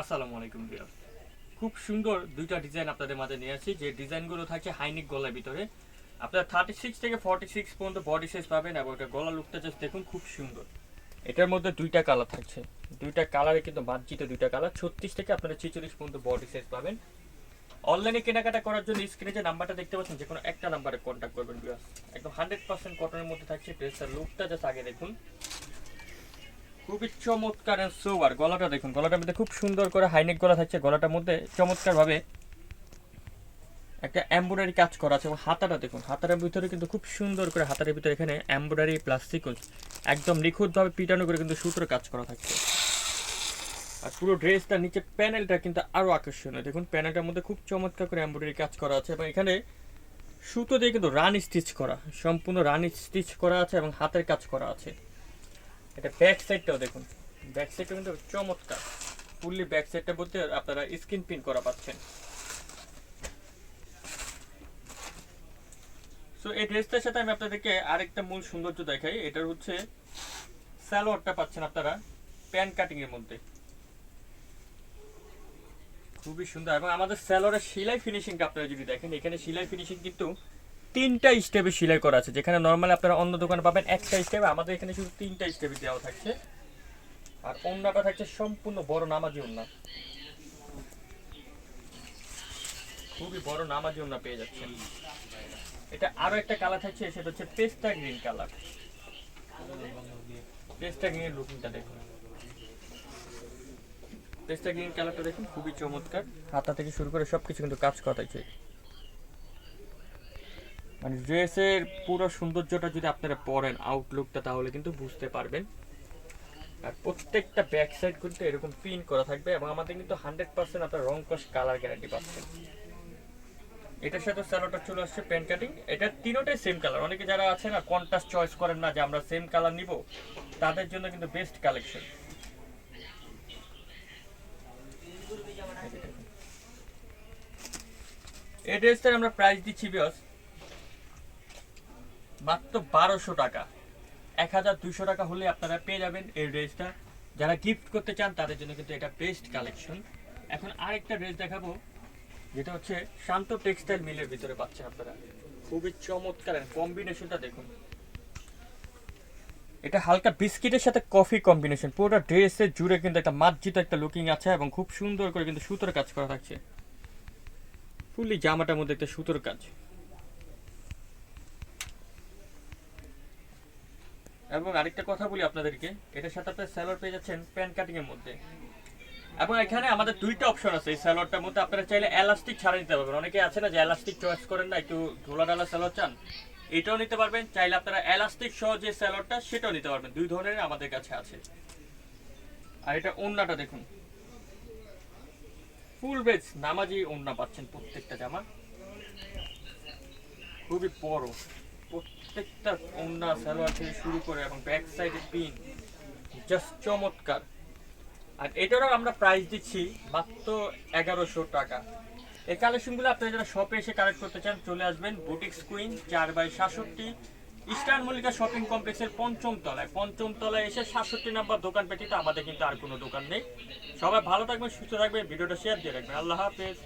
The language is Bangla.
আসসালামু আলাইকুম ভিউয়ার খুব সুন্দর দুইটা ডিজাইন আপনাদের মাঝে নিয়ে আসি যে ডিজাইনগুলো থাকে হাইনিক গলার ভিতরে, আপনারা থার্টি সিক্স থেকে ফর্টি সিক্স পর্যন্ত বডি সাইজ পাবেন এবং এটা গলা লুকটা জাস্ট দেখুন, খুব সুন্দর। এটার মধ্যে দুইটা কালার থাকছে। দুইটা কালারে কিন্তু মার্জিত দুইটা কালার ছত্রিশ থেকে আপনারা ছেচল্লিশ পর্যন্ত বডি সাইজ পাবেন। অনলাইনে কেনাকাটা করার জন্য স্ক্রিনে যে নাম্বারটা দেখতে পাচ্ছেন, যে কোনো একটা নাম্বারে কন্ট্যাক্ট করবেন, ভিউয়ার্স। একদম হান্ড্রেড পার্সেন্ট কটনের মধ্যে থাকছে ড্রেসটার লুকটা জাস্ট আগে দেখুন। খুবই চমৎকার and সোবার গলাটা দেখুন, গলাটার মধ্যে খুব সুন্দর করে হাইনেক গলা থাকছে, গলাটার মধ্যে চমৎকার ভাবে একটা এমব্রয়ডারি কাজ করা আছে এবং হাতাটা দেখুন, হাতাটার ভিতরে কিন্তু খুব সুন্দর করে হাতার ভিতরে এখানে এমব্রয়ডারি প্লাস্টিক একদম নিখুঁতভাবে পিটানো করে কিন্তু সুতোর কাজ করা থাকছে। আর পুরো ড্রেসটা নিচে প্যানেলটা কিন্তু আরও আকর্ষণীয়। দেখুন প্যানেলটার মধ্যে খুব চমৎকার করে এমব্রয়ডারি কাজ করা আছে এবং এখানে সুতো দিয়ে কিন্তু রান স্টিচ করা, সম্পূর্ণ রান স্টিচ করা আছে এবং হাতের কাজ করা আছে। এটা ব্যাক সাইডটাও দেখুন। ব্যাক সাইডটা কিন্তু চমৎকার। ফুললি ব্যাক সাইডটা বলতে আপনারা স্ক্রিন প্রিন্ট করা পাচ্ছেন। সো এই ড্রেসটার সাথে আমি আপনাদেরকে আরেকটা মূল সৌন্দর্য দেখাই। এটার হচ্ছে স্যালোয়ারটা পাচ্ছেন আপনারা প্যান কাটিং এর মধ্যে। খুবই সুন্দর। এবং আমাদের স্যালোয়ারের সেলাই ফিনিশিংটা আপনারা যদি দেখেন, এখানে সেলাই ফিনিশিং কিন্তু তিনটা স্টেপে সেলাই করা আছে। যেখানে নর্মালি আপনারা অন্য দোকানে পাবেন একটা স্টেপে আমাদের এখানে শুধু তিনটা স্টেপে দেওয়া থাকছে। আর ওন্নাটা থাকছে সম্পূর্ণ বড় নামাজি ওন্না। খুবই বড় নামাজি ওন্না পেয়ে যাচ্ছেন। এটা আরও একটা কালার থাকছে, সেটা হচ্ছে পেস্টা গ্রিন কালার পেস্টা গ্রিনের লুকিংটা দেখুন। পেস্টা গ্রিন কালারটা দেখুন, খুবই চমৎকার। হাতা থেকে শুরু করে সবকিছু কিন্তু কাজ করা থাকছে মানে ড্রেসের পুরো সৌন্দর্যটা যদি আপনারা পরেন আউটলুকটা তাহলে কিন্তু বুঝতে পারবেন। আর প্রত্যেকটা ব্যাক সাইড কিন্তু এরকম পিন করা থাকবে এবং আমাদের কিন্তু হান্ড্রেড পার্সেন্ট আপনার রং কস কালার গ্যারান্টি পাচ্ছেন। এটার সাথে স্যালোটা চলে আসছে পেন কাটিং এটা তিনোটাই সেম কালার অনেকে যারা আছে না কন্ট্রাস্ট চয়েস করেন না যে আমরা সেম কালার নিব, তাদের জন্য কিন্তু বেস্ট কালেকশন এই ড্রেসটার আমরা প্রাইস দিচ্ছি বিয়স মাত্র বারোশো টাকা। এক হাজার দুশো টাকা হলে আপনারা পেয়ে যাবেন এই ড্রেসটা। যারা গিফট করতে চান, তাদের জন্য কিন্তু এটা বেস্ট কালেকশন এখন আরেকটা ড্রেস দেখাবো, যেটা হচ্ছে শান্ত টেক্সটাইল মিলের ভিতরে পাচ্ছেন আপনারা। খুবই চমৎকার কম্বিনেশনটা দেখুন। এটা হালকা বিস্কিটের সাথে কফি কম্বিনেশন পুরোটা ড্রেসের জুড়ে কিন্তু একটা মার্জিত একটা লুকিং আছে এবং খুব সুন্দর করে কিন্তু সুতোর কাজ করা থাকছে। ফুললি জামাটার মধ্যে একটা সুতোর কাজ। এবং আরেকটা কথা বলি আপনাদেরকে, এটার সাথে আপনার স্যালোয়ার পেয়ে যাচ্ছেন প্যান কাটিং এর মধ্যে। এবং এখানে আমাদের দুইটা অপশন আছে এই স্যালোয়ারটার মধ্যে। আপনারা চাইলে এলাস্টিক ছাড়া নিতে পারবেন। অনেকে আছে না যে এলাস্টিক চয়েস করেন না, একটু ঢোলা ডালা স্যালোয়ার চান, এটাও নিতে পারবেন। চাইলে আপনারা এলাস্টিক সহ যে স্যালোয়ারটা সেটাও নিতে পারবেন। দুই ধরনের আমাদের কাছে আছে। আর এটা ওন্নাটা দেখুন। ফুল বেজ নামাজি ওন্না পাচ্ছেন প্রত্যেকটা জামা। খুবই বড়। প্রত্যেকটা ওন্না সালোয়ার থেকে শুরু করে এবং ব্যাক পিন জাস্ট চমৎকার। আর এটারও আমরা প্রাইস দিচ্ছি মাত্র এগারোশো টাকা। এই কালেকশনগুলো আপনারা যারা শপে এসে কালেক্ট করতে চান, চলে আসবেন বুটিক্স কুইন চার বাই সাতষট্টি ইস্টার্ন মল্লিকা শপিং কমপ্লেক্সের পঞ্চম তলায়। পঞ্চম তলায় এসে সাতষট্টি নাম্বার দোকান পেটিতে আমাদের কিন্তু আর কোনো দোকান নেই। সবাই ভালো থাকবেন, সুস্থ থাকবেন, ভিডিওটা শেয়ার দিয়ে রাখবেন। আল্লাহ হাফেজ।